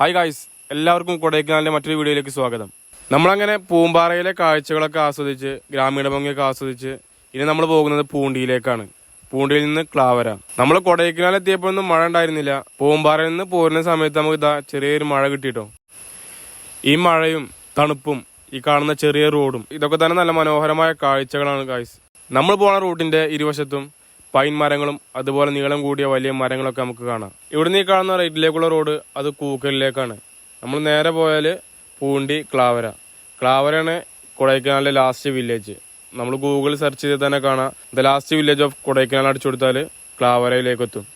Hi guys എല്ലാവർക്കും കൊടൈക്കനാലിന്റെ മറ്റൊരു വീഡിയോയിലേക്ക് സ്വാഗതം. നമ്മളങ്ങനെ പൂമ്പാറയിലെ കാഴ്ചകളൊക്കെ ആസ്വദിച്ച് ഗ്രാമീണ ഭംഗിയൊക്കെ ആസ്വദിച്ച് ഇനി നമ്മൾ പോകുന്നത് പൂണ്ടിയിലേക്കാണ്. പൂണ്ടിയിൽ നിന്ന് ക്ലാവര. നമ്മൾ കൊടൈക്കനാൽ എത്തിയപ്പോഴൊന്നും മഴ ഉണ്ടായിരുന്നില്ല. പൂമ്പാറയിൽ നിന്ന് പോരുന്ന സമയത്ത് നമുക്ക് ഇതാ ചെറിയൊരു മഴ കിട്ടിട്ടോ. ഈ മഴയും തണുപ്പും ഈ കാണുന്ന ചെറിയ റോഡും ഇതൊക്കെ തന്നെ നല്ല മനോഹരമായ കാഴ്ചകളാണ് ഗായ്സ് നമ്മൾ പോണ റൂട്ടിന്റെ ഇരുവശത്തും പൈൻ മരങ്ങളും അതുപോലെ നീളം കൂടിയ വലിയ മരങ്ങളൊക്കെ നമുക്ക് കാണാം. ഇവിടുന്ന് ഈ കാണുന്ന റൈറ്റിലേക്കുള്ള റോഡ് അത് കൂക്കലിലേക്കാണ്. നമ്മൾ നേരെ പോയാൽ പൂണ്ടി ക്ലാവര. ക്ലാവരയാണ് കൊടൈക്കനാലിലെ ലാസ്റ്റ് വില്ലേജ് നമ്മൾ ഗൂഗിൾ സെർച്ച് ചെയ്ത് തന്നെ കാണാം. The last village of Kodaikanal അടിച്ചു കൊടുത്താൽ ക്ലാവരയിലേക്ക് എത്തും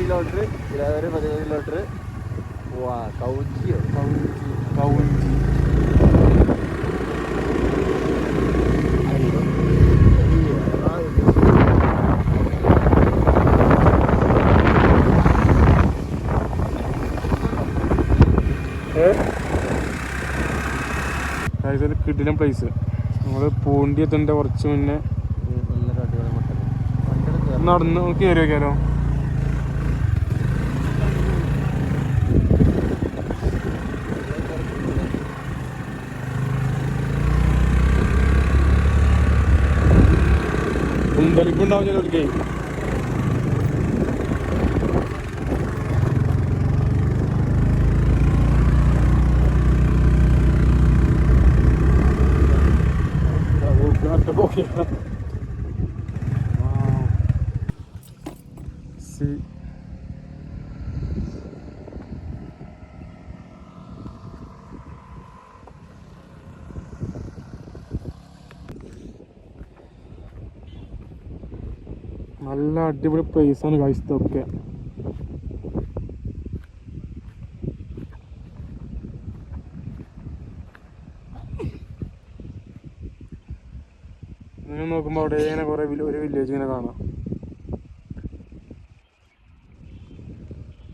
കിലോമീറ്റർ കിലോമീറ്റർ വാ കൗഞ്ചി കൗഞ്ചി കിടിലം പ്ലേസ് നമ്മൾ പൂണ്ടി എത്തേണ്ട കുറച്ച് മുന്നേ നടന്ന് കയറി വെക്കാലോ ഉണ്ടലിപ്പുണ്ടാവും ചിലർക്ക് See. നല്ല അടിപൊളി പ്ലേസാണ് guys ഇതൊക്കെ. ഇങ്ങനെ നോക്കുമ്പോൾ അവിടെ ഇങ്ങനെ കുറെ ഒരു വില്ലേജ് ഇങ്ങനെ കാണാം.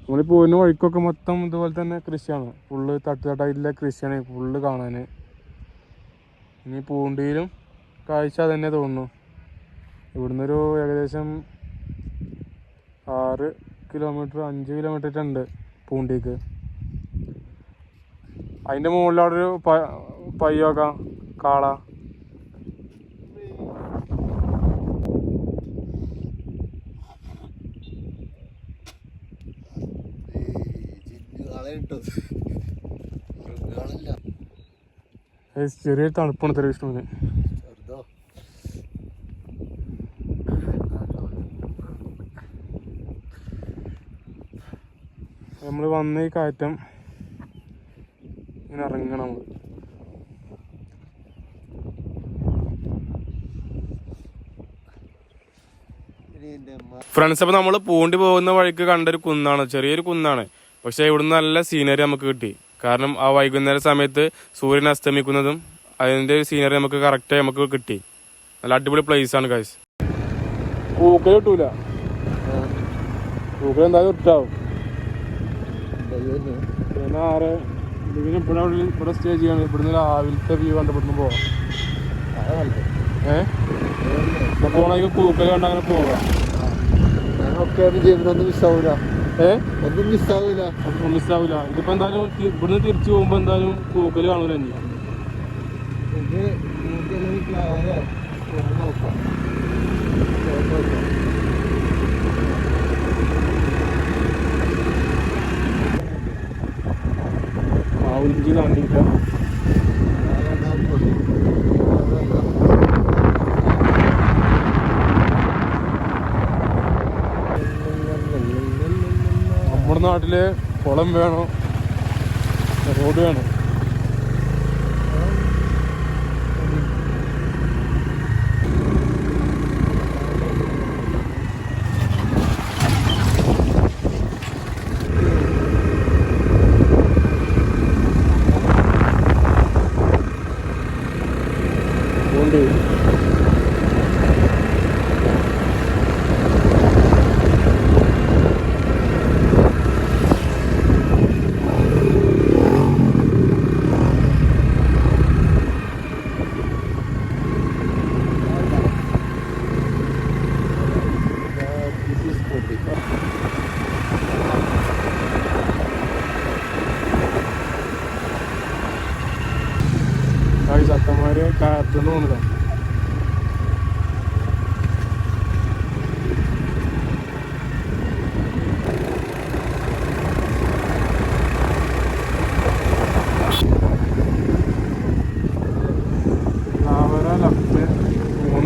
നമ്മൾ പോകുന്ന വഴിക്കൊക്കെ മൊത്തം ഇതുപോലെ തന്നെ കൃഷിയാണ്. ഫുള്ള് തട്ടുതട്ടായിട്ടുള്ള കൃഷിയാണ് ഫുള്ള് കാണാൻ ഇനി പൂണ്ടിയിലും കാഴ്ച തന്നെ തോന്നുന്നു. ഇവിടുന്നൊരു ഏകദേശം ആറ് കിലോമീറ്റർ അഞ്ച് കിലോമീറ്റർ ഉണ്ട് പൂണ്ടിക്ക്. അതിന്റെ മുകളിലവിടെ ഒരു പ- പയ്യൊക്കെ കാള. ചെറിയ തണുപ്പാണ് ഇത്ര നമ്മൾ വന്ന ഈ കയറ്റം ഇങ്ങനെ ഇറങ്ങണം നമ്മൾ ഫ്രണ്ട്സ് അപ്പോൾ നമ്മൾ പൂണ്ടി പോകുന്ന വഴിക്ക് കണ്ട ഒരു കുന്നാണ് ചെറിയൊരു കുന്നാണ്. പക്ഷേ ഇവിടുന്ന് നല്ല സീനറി നമുക്ക് കിട്ടി. കാരണം ആ വൈകുന്നേര സമയത്ത് സൂര്യൻ അസ്തമിക്കുന്നതും അതിന്റെ ഒരു സീനറി നമുക്ക് കറക്റ്റായി നമുക്ക് കിട്ടി. നല്ല അടിപൊളി പ്ലേസ് ആണ് കാശ് പൂക്കൽ കിട്ടൂല. പൂക്കൽ എന്തായാലും ഇട്ടാവും പിന്നെ ആറ് ഇതിന് ഇവിടെ ഇവിടെ- സ്റ്റേ ചെയ്യാണ് ഇവിടുന്ന് രാവിലത്തെ വ്യൂ കണ്ട് ഇവിടുന്ന് പോവാം ഏഹ് പോണെങ്കിൽ പൂക്കൽ കണ്ട് അങ്ങനെ പോകാം. ജീവിതമൊന്നും മിസ്സാവൂല ഏഹ് ഒന്നും മിസ്സാവൂല ഒന്നും മിസ്സാവില്ല ഇതിപ്പോ എന്തായാലും ഇവിടുന്ന് തിരിച്ചു പോകുമ്പോ എന്തായാലും പൂക്കൽ കാണൂല ഇനി. ഇത് നോക്കാം. നമ്മുടെ നാട്ടിൽ കുളം വേണം റോഡ് വേണം ഉണ്ട്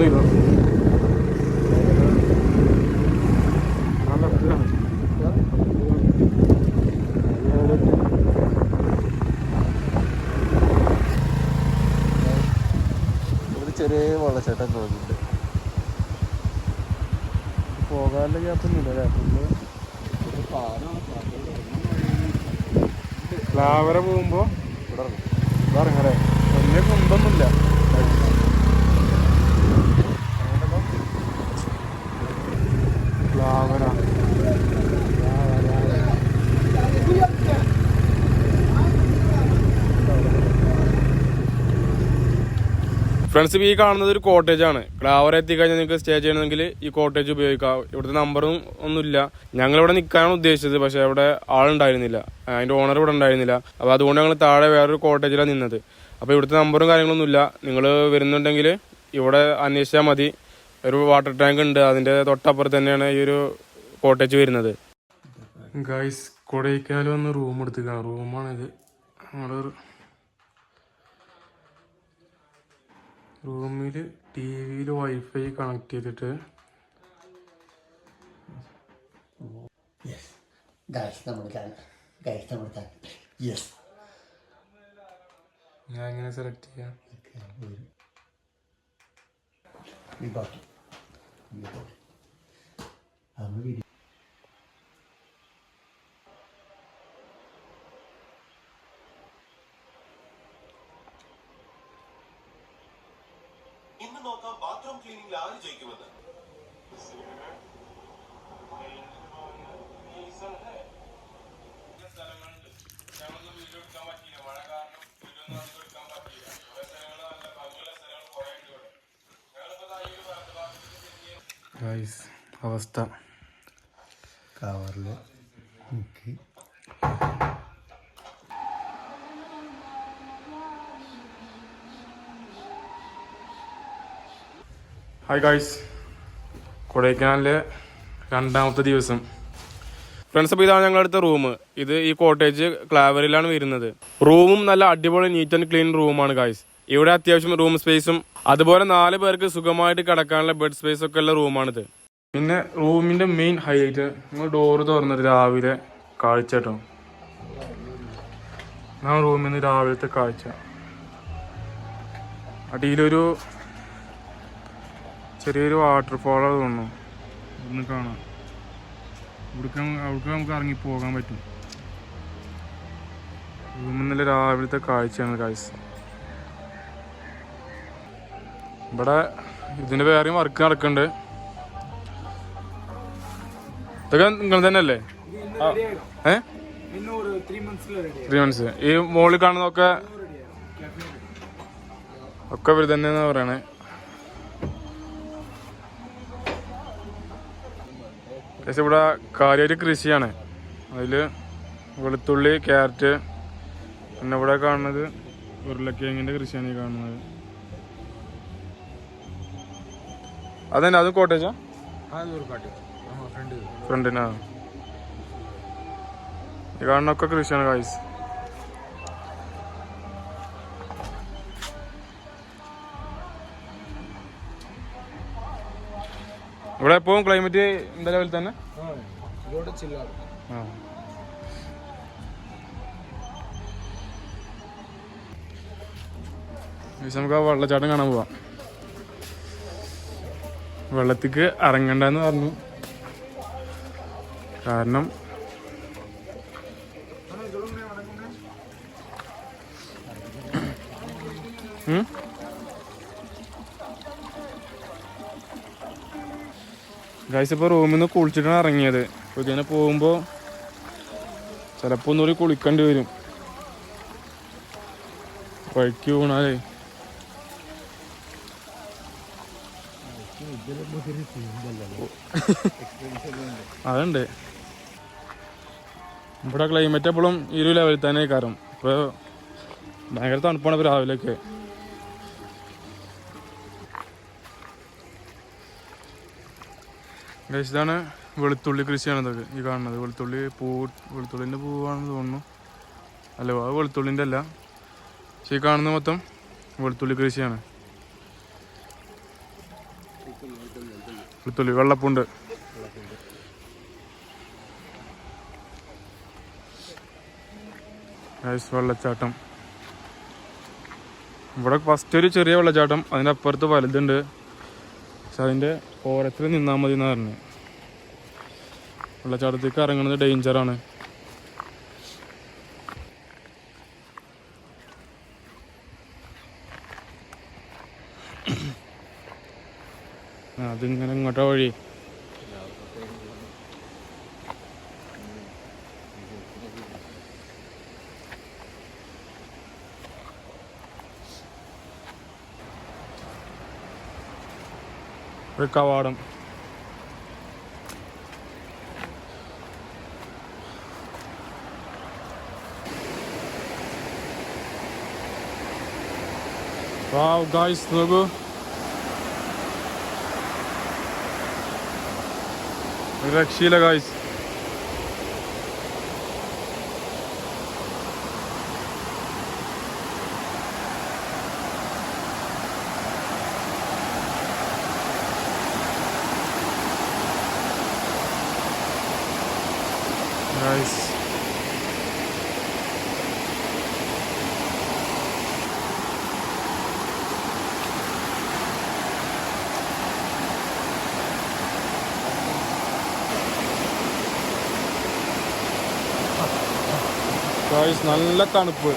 ചെയ്തോ ആ ലെഫ്റ്റിലാണ് ഒരു ചെറിയ വെള്ളച്ചാട്ടം തോന്നുന്നുണ്ട് പോകാനുള്ള ഗ്യാപ്പൊന്നുമില്ല അല്ലേ? ഫുള്ള് ഒരു പാലം ക്ലാവര പോകുമ്പോ ഇവിടെ ഇറങ്ങും. ഇറങ്ങല്ലേ വലിയ കുണ്ടൊന്നുമില്ല ക്ലാവര ഫ്രണ്ട്സ് ഈ കാണുന്നത് ഒരു കോട്ടേജ് ആണ്. ക്ലാവർ എത്തിക്കഴിഞ്ഞാൽ നിങ്ങൾക്ക് സ്റ്റേ ചെയ്യണമെങ്കിൽ ഈ കോട്ടേജ് ഉപയോഗിക്കാം. ഇവിടുത്തെ നമ്പറും ഒന്നുമില്ല. ഞങ്ങൾ ഇവിടെ നിൽക്കാനാണ് ഉദ്ദേശിച്ചത്. പക്ഷേ അവിടെ ആളുണ്ടായിരുന്നില്ല. അതിന്റെ ഓണർ ഇവിടെ ഉണ്ടായിരുന്നില്ല. അപ്പോൾ അതുകൊണ്ട് ഞങ്ങൾ താഴെ വേറൊരു കോട്ടേജിലാണ് നിന്നത്. അപ്പോൾ ഇവിടുത്തെ നമ്പറും കാര്യങ്ങളൊന്നുമില്ല നിങ്ങൾ വരുന്നുണ്ടെങ്കിൽ ഇവിടെ അന്വേഷിച്ചാൽ മതി. ഒരു വാട്ടർ ടാങ്ക് ഉണ്ട്. അതിന്റെ തൊട്ടപ്പുറത്ത് തന്നെയാണ് ഈ ഒരു കോട്ടേജ് വരുന്നത്. ഗൈസ് കൊടൈക്കാലും ഒന്ന് റൂം എടുത്തിക്കാം റൂമാണിത് ഞങ്ങൾ റൂമിൽ ടി വിയിൽ വൈഫൈ കണക്ട് ചെയ്തിട്ട്. ഞാൻ എങ്ങനെ സെലക്ട് ചെയ്യാം. ഈ ഗൈസ് അവസ്ഥ. കവറിൽ മുക്കി. ഹായ് ഗായ്സ് കൊടൈക്കനാലിലെ രണ്ടാമത്തെ ദിവസം. ഫ്രണ്ട്സ് അപ്പോൾ ഇതാണ് ഞങ്ങളുടെ റൂം ഇത് ഈ കോട്ടേജ് ക്ലാവറിലാണ് വരുന്നത്. റൂമും നല്ല അടിപൊളി നീറ്റ് ആൻഡ് ക്ലീൻ റൂമാണ് ഗൈസ് ഇവിടെ അത്യാവശ്യം റൂം സ്പേസും അതുപോലെ നാല് പേർക്ക് സുഖമായിട്ട് കിടക്കാനുള്ള ബെഡ് സ്പേസ് ഒക്കെ ഉള്ള റൂമാണിത് പിന്നെ റൂമിന്റെ മെയിൻ ഹൈലൈറ്റ് നിങ്ങൾ ഡോറ് തുറന്നിട്ട് രാവിലെ കാഴ്ച കേട്ടോ. റൂമിൽ നിന്ന് രാവിലത്തെ കാഴ്ച. അടിയിലൊരു ചെറിയൊരു വാട്ടർഫാൾ തോന്നുന്നു. ഒന്ന് കാണാം. ഇവിടേക്ക് അവിടേക്ക് നമുക്ക് ഇറങ്ങി പോകാൻ പറ്റും. റൂമിൽ നിന്നല്ല രാവിലത്തെ കാഴ്ചയാണ് കാഴ്ച ഇവിടെ ഇതിന്റെ വേറെയും വർക്ക് നടക്കുന്നുണ്ട് ഇതൊക്കെ നിങ്ങൾ തന്നെ അല്ലേ ഏ? ത്രീ മന്ത്സ് ഈ മോളിൽ കാണുന്നതൊക്കെ ഒക്കെ ഇവർ തന്നെ പറയണേ. പക്ഷെ ഇവിടെ കാര്യമായിട്ട് കൃഷിയാണ്. അതിൽ വെളുത്തുള്ളി ക്യാരറ്റ് പിന്നെ ഇവിടെ കാണുന്നത് ഉരുളക്കിഴങ്ങിന്റെ കൃഷിയാണ് ഈ കാണുന്നത്. അതന്നെ അതും കോട്ടേജാ ഫ്രണ്ടിനാ? ഈ കാണുന്നൊക്കെ കൃഷിയാണ് കായ്സ് ഇവിടെ എപ്പോഴും ക്ലൈമറ്റ് എന്താ ലെവൽ തന്നെ? നമുക്ക് ആ വെള്ളച്ചാട്ടം കാണാൻ പോവാം. വെള്ളത്തിക്ക് ഇറങ്ങണ്ടെന്ന് പറഞ്ഞു. കാരണം? ഗൈസ് ഇപ്പോൾ റൂമിൽ നിന്ന് കുളിച്ചിട്ടാണ് ഇറങ്ങിയത്. അപ്പോൾ ഇതിനെ പോകുമ്പോൾ ചിലപ്പോൾ ഒന്നുകൂടി കുളിക്കേണ്ടി വരും. വഴിക്ക് അതുണ്ട്. ഇവിടെ ക്ലൈമറ്റ് എപ്പോഴും ഇരു ലെവലിൽ തന്നെ കാരണം ഇപ്പോൾ ഭയങ്കര തണുപ്പാണ് ഇപ്പോൾ രാവിലെയൊക്കെ. ഇതാണ് വെളുത്തുള്ളി കൃഷിയാണ് ഇതൊക്കെ ഈ കാണുന്നത്. വെളുത്തുള്ളി പൂ വെളുത്തുള്ളിന്റെ പൂവാണെന്ന് തോന്നുന്നു. അല്ല അത് വെളുത്തുള്ളിന്റെ അല്ല. പക്ഷേ ഈ കാണുന്നത് മൊത്തം വെളുത്തുള്ളി കൃഷിയാണ്. വെളുത്തുള്ളി വെള്ളപ്പുണ്ട്. ഐസ് വെള്ളച്ചാട്ടം. ഇവിടെ ഫസ്റ്റ് ഒരു ചെറിയ വെള്ളച്ചാട്ടം അതിന്റെ അപ്പുറത്ത് വലുതുണ്ട്. പക്ഷെ അതിന്റെ ഓരത്തിൽ നിന്നാൽ മതി എന്നാ പറഞ്ഞു. വെള്ളച്ചാട്ടത്തേക്ക് ഇറങ്ങുന്നത് ഡേഞ്ചറാണ് ആ, അതിങ്ങനെ ഇങ്ങോട്ടാ വഴി ഒരു കവാടം വാവ് ഗായ്സ് നോക്കൂ ഒരു രക്ഷയില്ല ഗായ്സ് നല്ല തണുപ്പ്.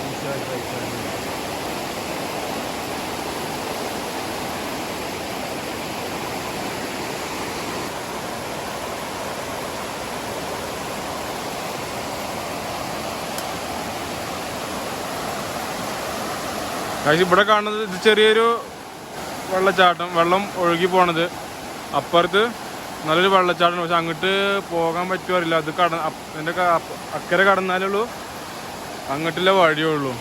കാശ് ഇവിടെ കാണുന്നത് ഇത് ചെറിയൊരു വെള്ളച്ചാട്ടം. വെള്ളം ഒഴുകി പോണത് അപ്പുറത്ത് നല്ലൊരു വെള്ളച്ചാട്ടം പക്ഷെ അങ്ങോട്ട് പോകാൻ പറ്റുമോ അത് കട അതിന്റെ അക്കരെ കടന്നാലേ ഉള്ളൂ. അങ്ങോട്ടുള്ള വഴിയേ ഉള്ളൂ.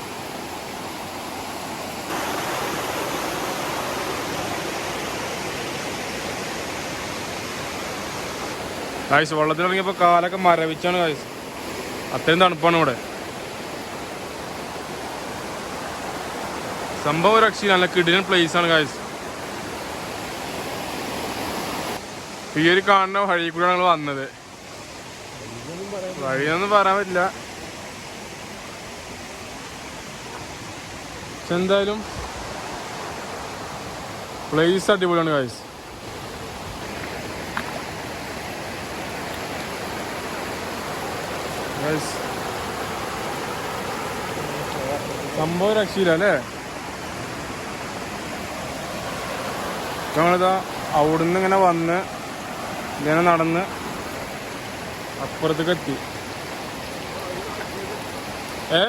ഗായ്സ് വെള്ളത്തിലിറങ്ങിയപ്പോൾ കാലൊക്കെ മരവിച്ചാണ് കായ്സ് അത്രയും തണുപ്പാണ് ഇവിടെ. സംഭവം രക്ഷ നല്ല കിടിലൻ പ്ലേസ് ആണ് കായ്സ് ഈ ഒരു കാണുന്ന വഴി കൂടെ ഞങ്ങൾ വന്നത്. വഴിയൊന്നും പറയാൻ പറ്റില്ല. പക്ഷെ എന്തായാലും പ്ലേസ് അടിപൊളിയാണ് കാഴ്ച സംഭവം രക്ഷയില്ല അല്ലേ? ഞങ്ങളിതാ അവിടുന്ന് ഇങ്ങനെ വന്ന് ഇങ്ങനെ നടന്ന് അപ്പുറത്തേക്ക് എത്തി. ഏ?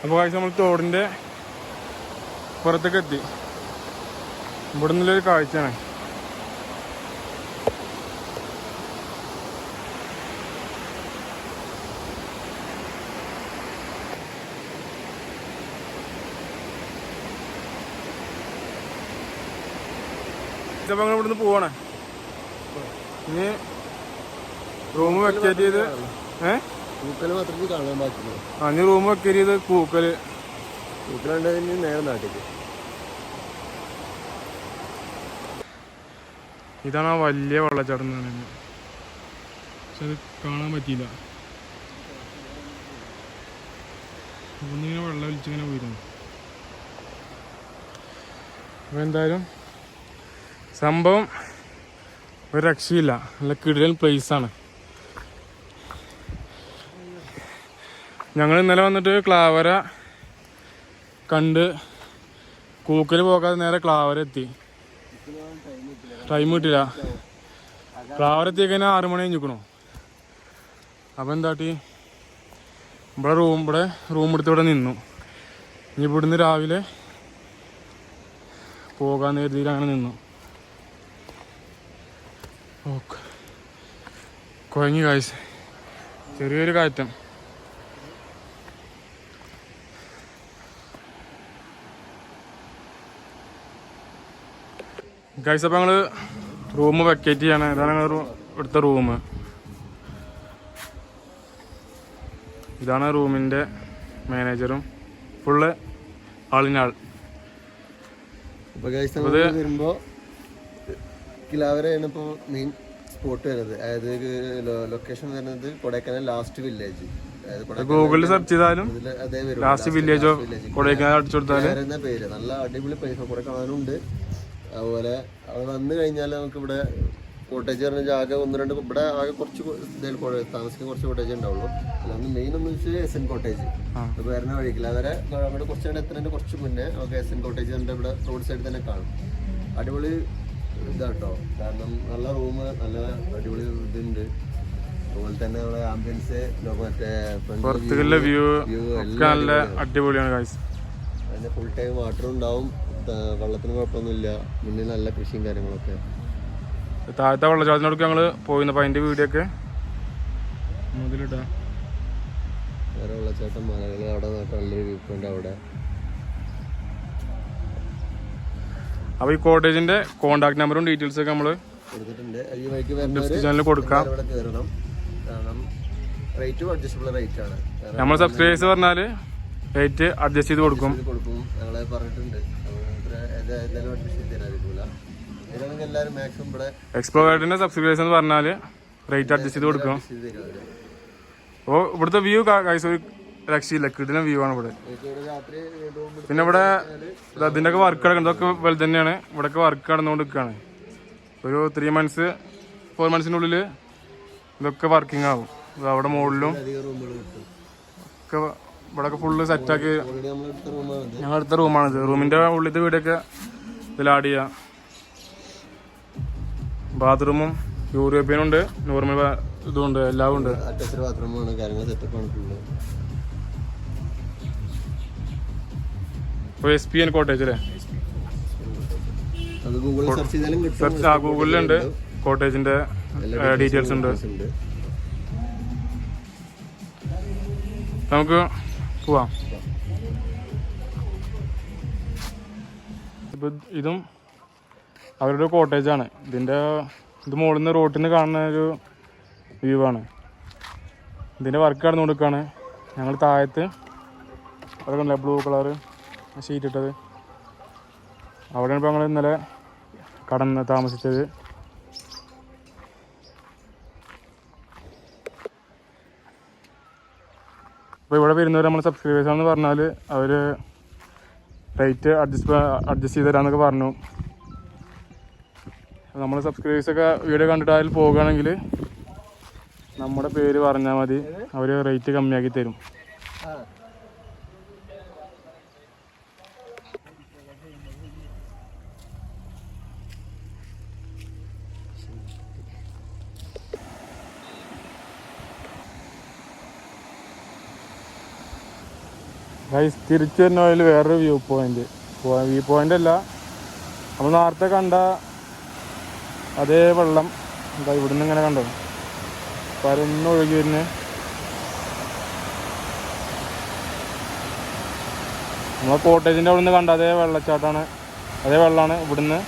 അപ്പോൾ കാഴ്ച നമ്മൾ തോടിന്റെ പുറത്തേക്ക് എത്തി ഇവിടെ നിന്നുള്ളൊരു കാഴ്ചയാണ് ഞങ്ങൾ ഇവിടുന്ന് പോവാണ്. ഇനി റൂം വെക്കേറ്റ് ചെയ്ത് ഏ? പൂക്കൽ മാത്രമേ കാണാൻ ആ ഇനി റൂം വെക്കേറ്റ് ചെയ്ത് കൂക്കൽ പൂക്കലുണ്ടെങ്കിൽ നേരെ നാട്ടിലേക്ക്. ഇതാണ് ആ വലിയ വെള്ളച്ചാട്ടം എന്ന് പറയുന്നത്. പക്ഷെ അത് കാണാൻ പറ്റിയില്ല. ഒന്നിങ്ങനെ വെള്ളം ഒലിച്ചിങ്ങനെ പോയിരുന്നു. അപ്പോൾ എന്തായാലും സംഭവം ഒരു രക്ഷയില്ല. നല്ല കിടിലൻ place ഞങ്ങൾ ഇന്നലെ വന്നിട്ട് ക്ലാവര കണ്ട് കൂക്കൽ പോകാതെ നേരെ ക്ലാവര എത്തി. ടൈം കിട്ടില്ല ക്ലാവര എത്തി കഴിഞ്ഞാൽ ആറു മണി കഴിഞ്ഞിക്കണു അപ്പം എന്താട്ടി ഇവിടെ റൂം ഇവിടെ റൂം എടുത്ത് ഇവിടെ നിന്നു. ഇനി ഇവിടുന്ന് രാവിലെ പോകാൻ കരുതിയിൽ അങ്ങനെ നിന്നു. ഓക്കെ. കുഴങ്ങി കാഴ്ച ചെറിയൊരു കയറ്റം. ഗൈസ് അപ്പം ഞങ്ങൾ റൂം വെക്കേറ്റ് ചെയ്യാണ്. ഇതാണ് ഞങ്ങൾ എടുത്ത റൂം ഇതാണ് റൂമിന്റെ മാനേജറും ഫുള്ള് ആളിനാൾ വരുമ്പോ കിലാവരയാണ് ഇപ്പോൾ മെയിൻ സ്പോട്ട് വരുന്നത്. അതായത് ലൊക്കേഷൻ വരുന്നത് കൊടൈക്കനാൽ ലാസ്റ്റ് വില്ലേജ് ഗൂഗിളിൽ സെർച്ച് ചെയ്താലും ലാസ്റ്റ് വില്ലേജോ കൊടൈക്കനാൽ അടിച്ചു കൊടുത്താൽ പേര്? നല്ല അടിപൊളി പൈസ കുറെ കാണാനുണ്ട് അതുപോലെ അവിടെ വന്നു കഴിഞ്ഞാൽ നമുക്ക് ഇവിടെ കോട്ടേജ് പറഞ്ഞാൽ ആകെ ഒന്ന് രണ്ട് ഇവിടെ ആകെ കുറച്ച് താമസിക്കാൻ കുറച്ച് കോട്ടേജ് ഉണ്ടാവുള്ളൂ. അല്ലാണ്ട് മെയിൻ ഒന്ന് വെച്ചാൽ എസ് എൻ കോട്ടേജ് അപ്പോൾ വരുന്ന വഴിക്കില്ല അതുവരെ അവിടെ കുറച്ച് നേരം എത്തുന്നതിന്റെ കുറച്ച് മുന്നേ നമുക്ക് എസ് എൻ കോട്ടേജ് നമ്മുടെ ഇവിടെ റോഡ് സൈഡിൽ തന്നെ കാണും. അടിപൊളി ഇതാട്ടോ. കാരണം നല്ല റൂം നല്ല അടിപൊളി ഇതുണ്ട്. അതുപോലെ തന്നെ നമ്മുടെ ആംബിയൻസ് മറ്റേ പുറത്തുള്ള വ്യൂ എല്ലാം അടിപൊളിയാണ്. ഫുൾ ടൈം വാട്ടർ ഉണ്ടാവും. വെള്ളത്തിന് കുഴപ്പമൊന്നുമില്ല. മുന്നിൽ നല്ല കൃഷിയും കാര്യങ്ങളൊക്കെ. താഴത്തെ വെള്ളച്ചാട്ടത്തിനോടൊക്കെ ഞങ്ങൾ പോയിന്നപ്പോ അതിന്റെ വീഡിയോ ഒക്കെ വേറെ വെള്ളച്ചാട്ടം മലകൾ അവിടെ നല്ല നല്ലൊരു വ്യൂ പോയിന്റ് അവിടെ. അപ്പൊ ഈ കോട്ടേജിന്റെ കോണ്ടാക്ട് നമ്പറും ഡീറ്റെയിൽസ് ഒക്കെ നമ്മൾ കൊടുത്തിട്ടുണ്ട്. ഈ വഴിക്ക് കൊടുക്കാം. ഇവിടെ കയറണം. കാരണം റേറ്റും അഡ്ജസ്റ്റബിൾ റേറ്റ് ആണ്. നമ്മൾ സബ്സ്ക്രൈബേഴ്സ് പറഞ്ഞാൽ റേറ്റ് അഡ്ജസ്റ്റ് ചെയ്ത് കൊടുക്കും. കൊടുക്കും. ഞങ്ങളെ പറഞ്ഞിട്ടുണ്ട്. സബ്സ്ക്രിപ്ഷൻ തരാതിരിക്കില്ല എല്ലാവരും മാക്സിമം ഇവിടെ എക്സ്പ്ലോറേറ്റിന്റെ സബ്സ്ക്രൈബേഴ്സ് എന്ന് പറഞ്ഞാൽ റേറ്റ് അഡ്ജസ്റ്റ് ചെയ്ത് കൊടുക്കും ഓ ഇവിടുത്തെ വ്യൂ ഒരു രക്ഷയില്ല. കിടിലം വ്യൂ ആണ് ഇവിടെ. പിന്നെ ഇവിടെ അതിന്റെ ഒക്കെ വർക്ക് കിടക്കുന്നത് ഒക്കെ വലുത് തന്നെയാണ്. ഇവിടെയൊക്കെ വർക്ക് നടന്നുകൊണ്ട് നിൽക്കുകയാണ് ഒരു ത്രീ മന്ത്സ് ഫോർ മന്ത്സിനുള്ളിൽ ഇതൊക്കെ വർക്കിംഗ് ആവും. അവിടെ മുകളിലും ഒക്കെ ഇവിടെയൊക്കെ ഫുള്ള് സെറ്റാക്കി ഞങ്ങൾ അടുത്ത റൂമാണിത് റൂമിന്റെ ഉള്ളിലത്തെ വീടൊക്കെ ഇതിൽ ആഡ് ചെയ്യാം. ബാത്റൂമും യൂറോപ്യനും ഉണ്ട് നോർമൽ ഇതുണ്ട് എല്ലാം ഉണ്ട് ബാത്റൂമാണ് കാര്യങ്ങൾ ഫുള്ള് ഇപ്പോൾ എസ് പി എൻ കോട്ടേജ് അല്ലേ? സെർച്ച് ആ ഗൂഗിളിലുണ്ട് കോട്ടേജിന്റെ ഡീറ്റെയിൽസ് ഉണ്ട്. ഉണ്ട്. നമുക്ക് പോവാം. ഇപ്പം ഇതും അവരുടെ കോട്ടേജാണ്. ഇതിന്റെ ഇത് മുകളിൽ നിന്ന് റോട്ടിൽ നിന്ന് കാണുന്ന ഒരു വ്യൂ ആണ് ഇതിന്റെ വർക്ക് കടന്നു കൊടുക്കുകയാണ് ഞങ്ങൾ താഴത്ത് അവിടെ കണ്ടില്ല ബ്ലൂ കളറ് ഷീറ്റ് ഇട്ടത്. അവിടെയാണ് ഇപ്പോൾ ഞങ്ങൾ ഇന്നലെ കടന്ന് താമസിച്ചത്. അപ്പോൾ ഇവിടെ വരുന്നവർ നമ്മൾ സബ്സ്ക്രൈബേഴ്സ് ആണെന്ന് പറഞ്ഞാൽ അവർ റേറ്റ് അഡ്ജസ്റ്റ് അഡ്ജസ്റ്റ് ചെയ്ത് തരാമെന്നൊക്കെ പറഞ്ഞു. നമ്മൾ സബ്സ്ക്രൈബേഴ്സൊക്കെ വീഡിയോ കണ്ടിട്ട് അതിൽ പോകുകയാണെങ്കിൽ നമ്മുടെ പേര് പറഞ്ഞാൽ മതി. അവർ റേറ്റ് കമ്മിയാക്കി തരും. ഗൈസ് തിരിച്ചു വരുന്ന വഴിയിൽ വേറൊരു വ്യൂ പോയിന്റ് വ്യൂ പോയിന്റ് അല്ല. നമ്മൾ നേരത്തെ കണ്ട അതേ വെള്ളം എന്താ ഇവിടുന്ന് ഇങ്ങനെ കണ്ടോ? പരന്നൊഴുകി വരുന്ന. നമ്മളെ കോട്ടേജിന്റെ നിന്ന് കണ്ട അതേ വെള്ളച്ചാട്ടമാണ്. അതേ വെള്ളമാണ് ഇവിടുന്ന്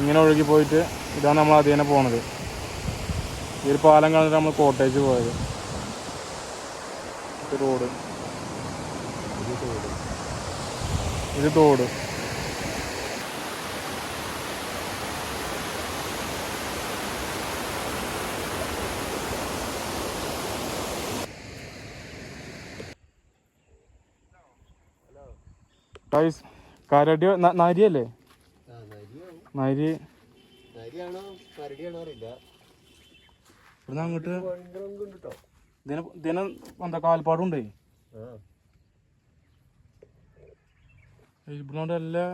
ഇങ്ങനെ ഒഴുകി പോയിട്ട് ഇതാണ് നമ്മൾ അതിനെ പോണത്. ഈ ഒരു പാലം കണ്ടിട്ട് നമ്മൾ കോട്ടേജ് പോയത്. റോഡ് ഇത് തോട്. ഗൈസ് കരടി നരിയല്ലേ? നരി. ഇവിടുന്ന് അങ്ങോട്ട് ഇതിന് എന്താ കാൽപ്പാടുണ്ടേ? ആ. ഇവിടുന്നോണ്ട് എല്ലാ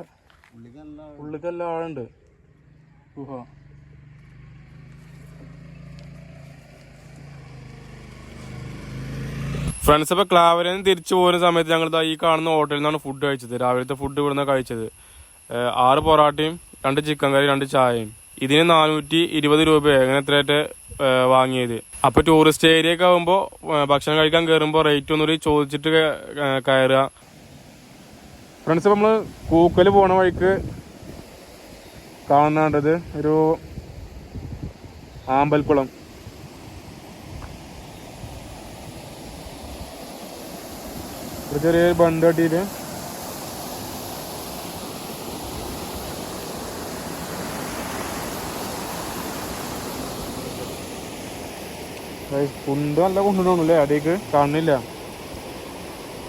ഉള്ളിക്കെല്ലാം ആളുണ്ട്. ഗുഹ. ഫ്രണ്ട്സ് അപ്പോൾ ക്ലാവരയിൽ നിന്ന് തിരിച്ചു പോകുന്ന സമയത്ത് ഞങ്ങൾ ഈ കാണുന്ന ഹോട്ടലിൽ നിന്നാണ് ഫുഡ് കഴിച്ചത്. രാവിലത്തെ ഫുഡ് ഇവിടുന്ന് കഴിച്ചത്. ആറ് പൊറാട്ടയും രണ്ട് ചിക്കൻ കറി രണ്ട് ചായയും. ഇതിന് നാനൂറ്റി ഇരുപത് രൂപ അങ്ങനെ എത്രയായിട്ട് വാങ്ങിയത്. അപ്പൊ ടൂറിസ്റ്റ് ഏരിയ ഒക്കെ ആകുമ്പോൾ ഭക്ഷണം കഴിക്കാൻ കയറുമ്പോൾ റേറ്റ് ഒന്നുകൂടി ചോദിച്ചിട്ട് കയറുക. ഫ്രണ്ട്സ് നമ്മൾ കൂക്കൽ പോണ വഴിക്ക് കാണേണ്ടത് ഒരു ആമ്പൽക്കുളം. ഒരു ചെറിയൊരു ബണ്ട് കെട്ടിയിട്ട് കുണ്ട് നല്ല കുണ്ടുണ്ടാണല്ലേ അടേക്ക് കാണുന്നില്ല.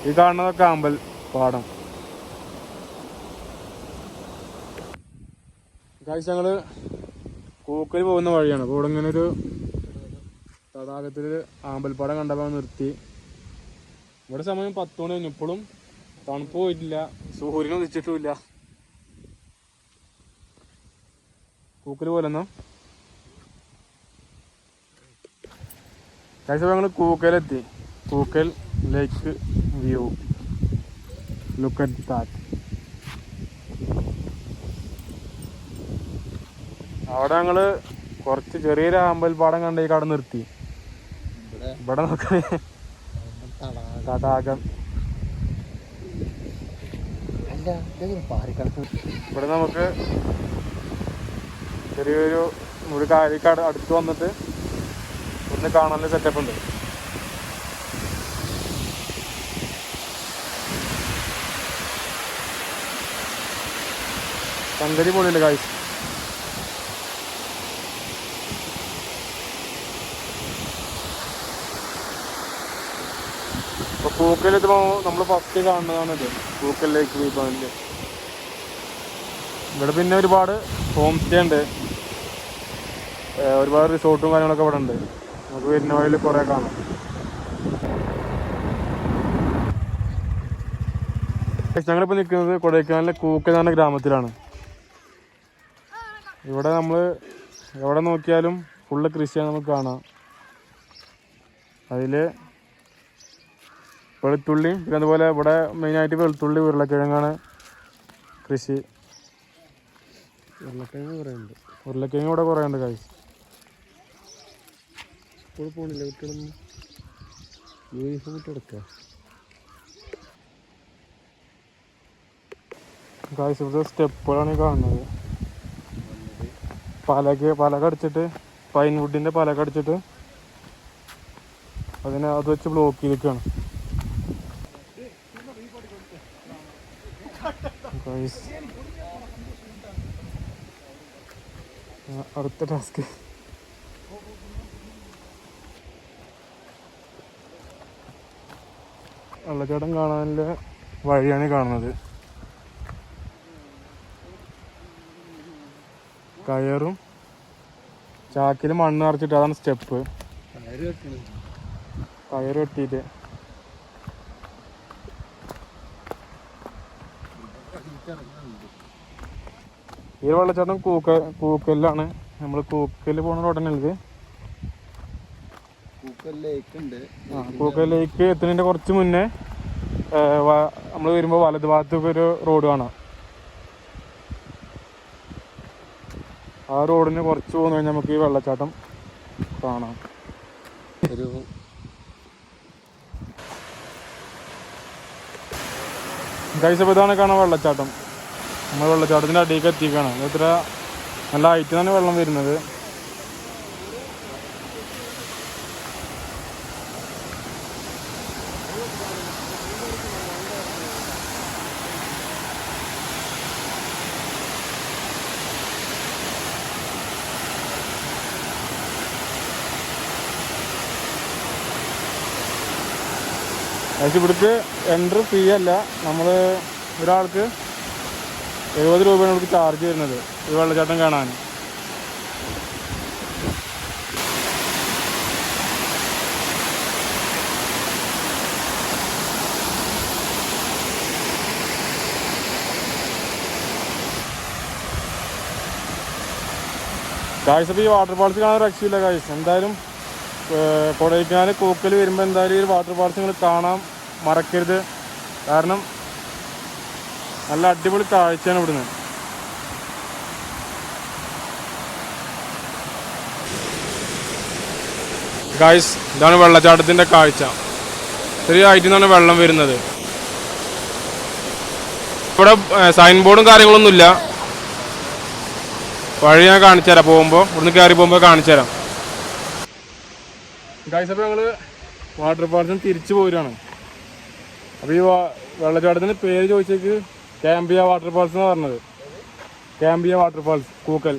ഈ കാണുന്നതൊക്കെ ആമ്പൽ പാടം. ഗൈസ് ഞങ്ങൾ കൂക്കൽ പോകുന്ന വഴിയാണ്. അപ്പോൾ ഇവിടെ ഇങ്ങനെ ഒരു തടാകത്തിൽ ആമ്പൽപ്പാടം കണ്ടപ്പോൾ നിർത്തി. ഇവിടെ സമയം പത്ത് മണി കഴിഞ്ഞു. ഇപ്പോഴും തണുപ്പ് പോയിട്ടില്ല. സൂര്യനും ഉദിച്ചിട്ടുമില്ല. കൂക്കൽ പോലെന്നോ കഴിച്ച ഞങ്ങൾ കൂക്കലെത്തി Kookal lake view. Look at that അവിടെ ഞങ്ങൾ കുറച്ച് ചെറിയൊരു അമ്പൽപ്പാടം പാടം ഈ കട നിർത്തി. ഇവിടെ? നോക്കണേ. തടാകം. ഇവിടെ നമുക്ക് ചെറിയൊരു ഒരു കാലിക്കാട് അടുത്ത് വന്നിട്ട് ഒന്ന് കാണാനുള്ള സെറ്റപ്പ് ഉണ്ട്. സംഗതി പൊളിയുണ്ട് കാഴ്ച ഇപ്പൊ പൂക്കലെത്തുമ്പോ നമ്മൾ ഫസ്റ്റ് കാണുന്നതാണ് ഇത്. പൂക്കൽ ലേക്ക് വ്യൂ പോയിന്റ് ഇവിടെ പിന്നെ ഒരുപാട് ഹോം സ്റ്റേ ഉണ്ട്. ഒരുപാട് റിസോർട്ടും കാര്യങ്ങളൊക്കെ ഇവിടെ ഉണ്ട്. നമുക്ക് വരുന്ന വഴിയിൽ കുറേ കാണാം. ഞങ്ങളിപ്പോൾ നിൽക്കുന്നത് കൊടൈക്കനാലിലെ കൂക്കനാട് ഗ്രാമത്തിലാണ്. ഇവിടെ നമ്മൾ എവിടെ നോക്കിയാലും ഫുള്ള് കൃഷിയാണ് നമുക്ക് കാണാം. അതിൽ വെളുത്തുള്ളി പിന്നെ അതുപോലെ ഇവിടെ മെയിനായിട്ട് വെളുത്തുള്ളി ഉരുളക്കിഴങ്ങാണ് കൃഷി. ഉരുളക്കിഴങ്ങ് കുറേ ഉണ്ട് ഉരുളക്കിഴങ്ങ് ഇവിടെ കുറേ ഉണ്ട് കായ് സ്കൂളിൽ പോകണില്ല കുട്ടികളൊന്നും? യൂണിഫോം ഇട്ട് എടുക്കുക ഇവിടുത്തെ സ്റ്റെപ്പുകളാണ് ഈ കാണുന്നത്. പലക പലക അടിച്ചിട്ട് പൈൻ വുഡിന്റെ പലക അടിച്ചിട്ട് അതിനെ അത് വെച്ച് ബ്ലോക്ക് ചെയ്തിരിക്കുകയാണ്. Guys. അടുത്ത ടാസ്ക് വെള്ളച്ചാട്ടം കാണാനുള്ള വഴിയാണ് കാണുന്നത്. കയറും. ചാക്കിൽ മണ്ണ് നിറച്ചിട്ട് അതാണ് സ്റ്റെപ്പ്. കയറ് കെട്ടണം. ഈ വെള്ളച്ചാട്ടം കൂക്ക കൂക്കലിലാണ്. നമ്മൾ കൂക്കൽ പോണ റോഡന്നെ ഇത്? പൂക്കൽ ലേക്ക് എത്തുന്നതിന്റെ കുറച്ച് മുന്നേ നമ്മൾ വരുമ്പോൾ വലത് ഭാഗത്തൊക്കെ ഒരു റോഡ് കാണാം. ആ റോഡിന് കുറച്ച് പോകുന്ന കഴിഞ്ഞാൽ നമുക്ക് ഈ വെള്ളച്ചാട്ടം കാണാം. ഒരു അപ്പോൾ ഇതാണ് കാണാൻ വെള്ളച്ചാട്ടം. നമ്മൾ വെള്ളച്ചാട്ടത്തിന്റെ അടിയിലേക്ക് എത്തിക്കാണ് എത്ര നല്ല ഹൈറ്റിൽ നിന്നാണ് വെള്ളം വരുന്നത്. ഗൈസ് ഇവിടുത്തെ എൻട്രി ഫീ അല്ല. നമ്മൾ ഒരാൾക്ക് എഴുപത് രൂപയാണ് ഇവിടുത്തെ ചാർജ് വരുന്നത്. ഈ വെള്ളച്ചാട്ടം കാണാൻ. ഗായ്സ് ഈ വാട്ടർ ഫാൾസ് കാണാൻ രക്ഷയില്ല കാഴ്ച എന്തായാലും കൊടൈക്കനാൽ കൂക്കൽ വരുമ്പോൾ എന്തായാലും ഈ വാട്ടർ ഫാൾസ് നിങ്ങൾ കാണാൻ മറക്കരുത്. കാരണം നല്ല അടിപൊളി കാഴ്ചയാണ് ഇവിടുന്ന്. ഗായ്സ് ഇതാണ് വെള്ളച്ചാട്ടത്തിന്റെ കാഴ്ച. ചെറിയ ഹൈറ്റിൽ നിന്നാണ് വെള്ളം വരുന്നത്. ഇവിടെ സൈൻ ബോർഡും കാര്യങ്ങളൊന്നുമില്ല. വഴി ഞാൻ കാണിച്ചു തരാം പോകുമ്പോൾ ഇവിടുന്ന് കയറി പോകുമ്പോൾ കാണിച്ചു തരാം ഗായ്സ് അപ്പോൾ ഞങ്ങൾ വാട്ടർ നിന്ന് തിരിച്ചു പോരുകയാണ് അപ്പോൾ ഈ വെള്ളച്ചാട്ടത്തിന് പേര് ചോദിച്ചേക്ക്. ക്യാമ്പിയ വാട്ടർ ഫാൾസ് എന്ന് പറഞ്ഞത്. ക്യാമ്പിയ വാട്ടർ ഫാൾസ് കൂക്കൽ.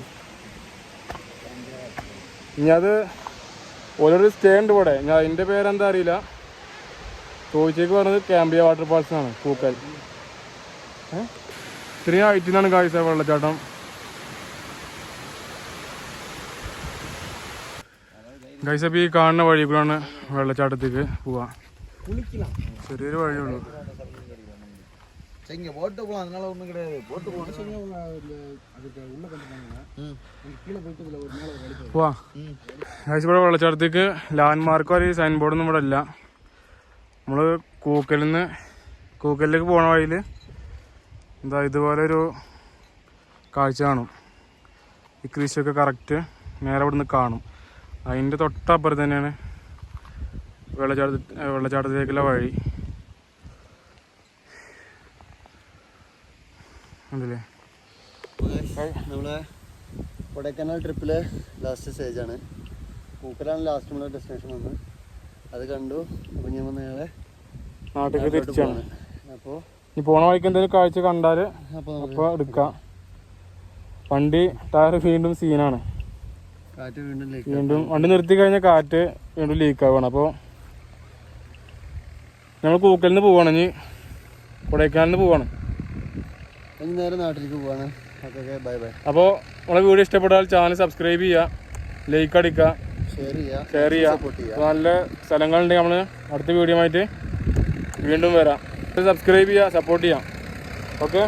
ഇനി അത് ഓരോരു സ്റ്റേ ഉണ്ട് ഇവിടെ. ഞാൻ അതിന്റെ പേരെന്താ അറിയില്ല. ചോദിച്ചേക്ക് പറഞ്ഞത് ക്യാമ്പിയ വാട്ടർഫാൾസ് ആണ് കൂക്കൽ? ഇത്രയും ഹൈറ്റിൽ നിന്നാണ് കാഴ്ച വെള്ളച്ചാട്ടം. ഗൈസ് അപ്പോൾ ഈ കാണുന്ന വഴി കൂടാണ് വെള്ളച്ചാട്ടത്തേക്ക് പോവാ ചെറിയൊരു വഴിയുള്ളൂ சரி இங்கே போட்டு போகலாம் அதனால ஒன்றும் கிடையாது போட்டு போகணும் சரி அதுக்கு உள்ள கொண்டு போனாங்க கீழே போயிட்டு இதில் ஒரு மேலே ஒரு வழி போகும். പോവാ ഗൈസ് ഇവിടെ വെള്ളച്ചാട്ടത്തേക്ക് ലാൻഡ് മാർക്കോ ഒരു സൈൻ ബോർഡൊന്നും ഇവിടെ ഇല്ല നമ്മൾ കൂക്കലിൽ നിന്ന് കൂക്കലിലേക്ക് പോണ വഴിയിൽ എന്താ ഇതുപോലെ ഒരു കാഴ്ച കാണും ഈ കൃഷിയൊക്കെ കറക്റ്റ് നേരെ ഇവിടെ നിന്ന് കാണും അതിന്റെ തൊട്ടപ്പുറത്ത് തന്നെയാണ് വെള്ളച്ചാട്ട വെള്ളച്ചാട്ടത്തിലേക്കുള്ള വഴി. അതല്ലേ നമ്മളെ കൊടൈക്കനാൽ ട്രിപ്പിലെ ലാസ്റ്റ് സ്റ്റേജാണ് പൂക്കലാണ് ലാസ്റ്റ് നമ്മളെ ഡെസ്റ്റിനേഷൻ വന്ന് അത് കണ്ടു. അപ്പം ഞാൻ നേരെ നാട്ടിലേക്ക് തിരിച്ചാണ്. അപ്പോൾ ഇനി പോണ വഴിക്ക് എന്തെങ്കിലും കാഴ്ച കണ്ടാൽ അപ്പൊ അപ്പോൾ എടുക്കാം. വണ്ടി ടയർ വീണ്ടും സീനാണ് കാറ്റ് വീണ്ടും ലേക്ക് വീണ്ടും വണ്ടി നിർത്തി കഴിഞ്ഞാൽ കാറ്റ് വീണ്ടും ലീക്ക് ആവുകയാണ്. അപ്പോൾ നമ്മൾ കൂക്കലിൽ നിന്ന് പോവാണ് ഇനി. കൊടൈക്കനാലിന് പോവാണ്. ഇനി നേരെ നാട്ടിലേക്ക് പോവാണ്. ഓക്കെ ബൈ ബൈ അപ്പോൾ നമ്മളെ വീഡിയോ ഇഷ്ടപ്പെട്ടാൽ ചാനൽ സബ്സ്ക്രൈബ് ചെയ്യുക ലൈക്ക് അടിക്കുക ഷെയർ ചെയ്യുക ഷെയർ ചെയ്യുക. നല്ല സ്ഥലങ്ങളുണ്ടെങ്കിൽ നമ്മൾ അടുത്ത വീഡിയോ ആയിട്ട് വീണ്ടും വരാം. സബ്സ്ക്രൈബ് ചെയ്യുക സപ്പോർട്ട് ചെയ്യാം ഓക്കെ?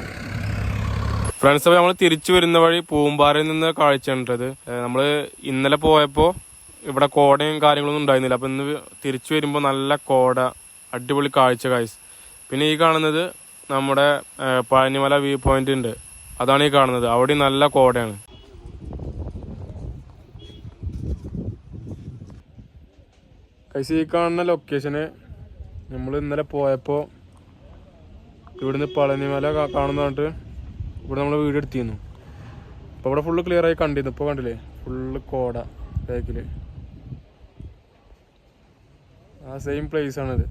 ഫ്രണ്ട്സ് അപ്പോൾ നമ്മൾ തിരിച്ചു വരുന്ന വഴി പൂമ്പാറയിൽ നിന്ന് കാഴ്ച കണ്ടത്. നമ്മൾ ഇന്നലെ പോയപ്പോൾ ഇവിടെ കോടയും കാര്യങ്ങളൊന്നും ഉണ്ടായിരുന്നില്ല. അപ്പോൾ ഇന്ന് തിരിച്ചു വരുമ്പോൾ നല്ല കോട അടിപൊളി കാഴ്ച കാഴ്ച പിന്നെ ഈ കാണുന്നത് നമ്മുടെ പഴനിമല വ്യൂ പോയിന്റ് ഉണ്ട്. അതാണ് ഈ കാണുന്നത്. അവിടെ നല്ല കോടയാണ്. കൈസ് ഈ കാണുന്ന ലൊക്കേഷന് നമ്മൾ ഇന്നലെ പോയപ്പോൾ ഇവിടുന്ന് പളനിമല കാണുന്നതായിട്ട് ഇവിടെ നമ്മൾ വീട് എടുത്തിരുന്നു. അപ്പോൾ ഇവിടെ ഫുള്ള് ക്ലിയർ ആയി കണ്ടിരുന്നു. ഇപ്പോൾ കണ്ടില്ലേ? ഫുള്ള് കോട ബാക്കിൽ ആ സെയിം പ്ലേസ് ആണിത്.